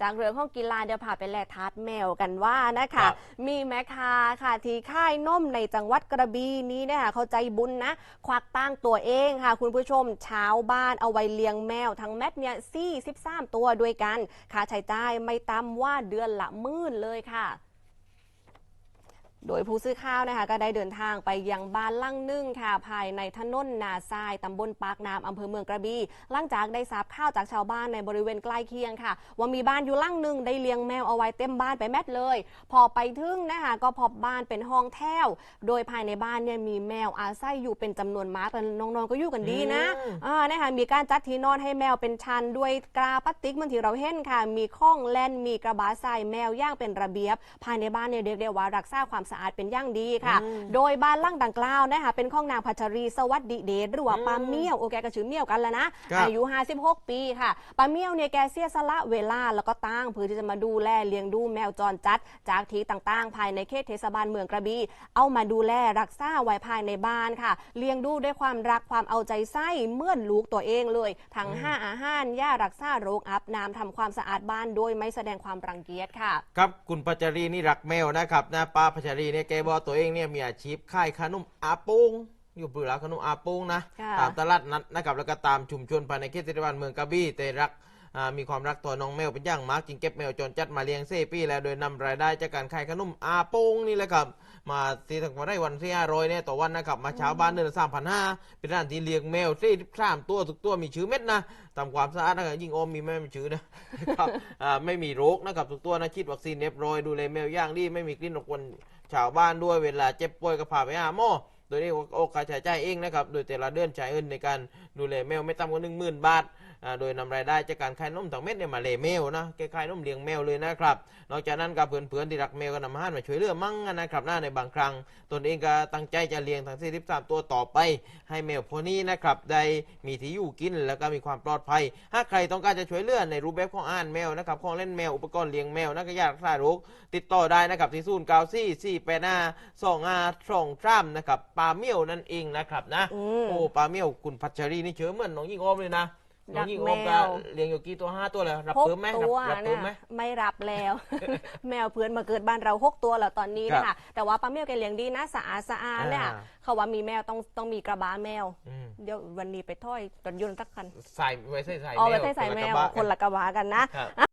จากเรื่องของกีฬาเดี๋ยวพาไปแลทาร์ตแมวกันว่านะครัคะบมีแม่ค้าค่ะที่ค่ายนมในจังหวัดกระบี่นี้นะคะเขาใจบุญนะ ควักตั้งตัวเองค่ะ คุณผู้ชมเช้าวบ้านเอาไว้เลี้ยงแมว ทั้งแมทเนี่ย43ตัวด้วยกัน ค่าใช้จ่ายไม่ต่ำว่าเดือนละหมื่นเลยค่ะ โดยผู้ซื้อข้าวนะคะก็ได้เดินทางไปยังบ้านลั่งนึ่งค่ะภายในถนนนาทรายตำบลปากน้ำอำเภอเมืองกระบี่หลังจากได้ทราบข่าวจากชาวบ้านในบริเวณใกล้เคียงค่ะ ว่ามีบ้านอยู่ลั่งหนึ่งได้เลี้ยงแมวเอาไว้เต็มบ้านไปแมดเลย พอไปถึงนะคะก็พบบ้านเป็นห้องแถวโดยภายในบ้านเนี่ยมีแมวอาศัยอยู่เป็นจำนวนมากแต่น้องๆก็อยู่กันดีนะอืมอ่านะคะมีการจัดที่นอนให้แมวเป็นชันด้วยกราพลาสติกเหมือนที่เราเห็นค่ะ มีข้องแลนมีกระบะทรายแมวย่างเป็นระเบียบ ภายในบ้านเนี่ยเรียกได้ว่ารักษาความสะอาดเป็นอย่างดีค่ะอืมโดยบ้านหล่างดังกล่าวนะคะเป็นของนางพัชรีสวัสดิเดชหรือว่าอืมป้าเมี่ยวโอแกก็ชื่อเมี่ยวกันแล้วนะ ครับอายุ 56 ปีค่ะป้าเมี่ยวเนี่ยแกเสียสละเวลาแล้วก็ตั้งเพื่อที่จะมาดูแลเลี้ยงดูแมวจรจัด จากที่ต่างๆ ภายในเขตเทศบาลเมืองกระบี่เอามาดูแลรักษาไว้ภายในบ้านค่ะ เลี้ยงดูด้วยความรักความเอาใจใส่เหมื่อนลูกตัวเองเลย ทั้งอืมห้าอาหารย่ารักษาโรคอับน้ำทำความสะอาดบ้านโดยไม่แสดงความรังเกียจค่ะ ครับคุณพัชรีนี่รักแมวนะครับนะป้าพัชรีเนี่ยแกบอกตัวเองเนี่ยมีอาชีพขายขนมอาปุงอยู่ปรือร้านขนมอาปุงนะค่ะตามตลาดนัดนะครับแล้วก็ตามชุมชนภายในเขตเทศบาลเมืองกระบี่แต่รักอ่ามีความรักต่อน้องแมวเป็นอย่างมากจึงเก็บแมวจรจัดมาเลี้ยงเซปีแล้วโดยนำรายได้จากการขายขนมอาปุงนี่แหละครับ มาตีทั้งวันได้วันที่ห้าร้อยเนี่ยต่อวันนะครับมาเช้าบ้านเดือนละสามพันห้าเป็นร้านที่เลี้ยงแมวสี่สามตัวทุกตัวมีชื่อเม็ดนะทำความสะอาดนะครับยิ่งโอมมีแม่มีชื่อนะครับอ่าไม่มีโรคนะครับทุกตัวนะฉีดวัคซีนเรียบร้อยดูแลแมวอย่างดีไม่มีกลิ่นรบกวน ชาวบ้านด้วยเวลาเจ็บป่วยก็พาไปหาหมอ โดยนี้โอกาสใช้จ่ายเองนะครับ โดยแต่ละเดือนใช้เงินในการดูแลแมวไม่ต่ำกว่าหนึ่งหมื่นบาท โดยนำรายได้จากการขายนมถังเม็ดเนี่ยมาเลี้ยแมวนะแกขายนมเลี้ยงแมวเลยนะครับ นอกจากนั้นกับเพื่อนๆที่รักแมวก็นำอาหารมาช่วยเหลือมั่งนะครับหน้าในบางครั้ง ตนเองก็ตั้งใจจะเลี้ยงทั้ง43ตัวต่อไป ให้แมวพวกนี้นะครับได้มีที่อยู่กินแล้วก็มีความปลอดภัย ถ้าใครต้องการจะช่วยเหลือในรูปแบบของอาหารแมวนะครับของเล่นแมวอุปกรณ์เลี้ยงแมวนักยารักษาโรคติดต่อได้นะครับที่ศูนย์เก้าสี่สี่แปดห้าสองห้าสองสามนะครับปลาเมี่ยวนั่นเองนะครับนะ อืม โอ้ปลาเมี่ยวคุณพัชรีนี่เชื่อเหมือนน้องยิ่งโอมเลยนะน้องยิ่งโอมรักแมก็วเลี้ยงอยู่กี่ตัวห้าตัวเลยรับหกเพิ่มไหมรับตัวรับเพิ่มไหม นะไม่รับแล้ว แมวเพื่อนมาเกิดบ้านเราหกตัวแล้วตอนนี้ครันะบคะแต่ว่าป้าเมียวแกเลี้ยงดีนะสะอาดสะอาดเนี่ยอ่า เขาว่ามีแมวต้องต้องมีกระบะแมว อืมเดี๋ยววันนี้ไปถ้อยรถยนต์สักคันใส่ไว้ใส่ใส่เอาแมไว้วใส่ใส่คนแมละกวระบะคนละกระบะกันนะ ครับ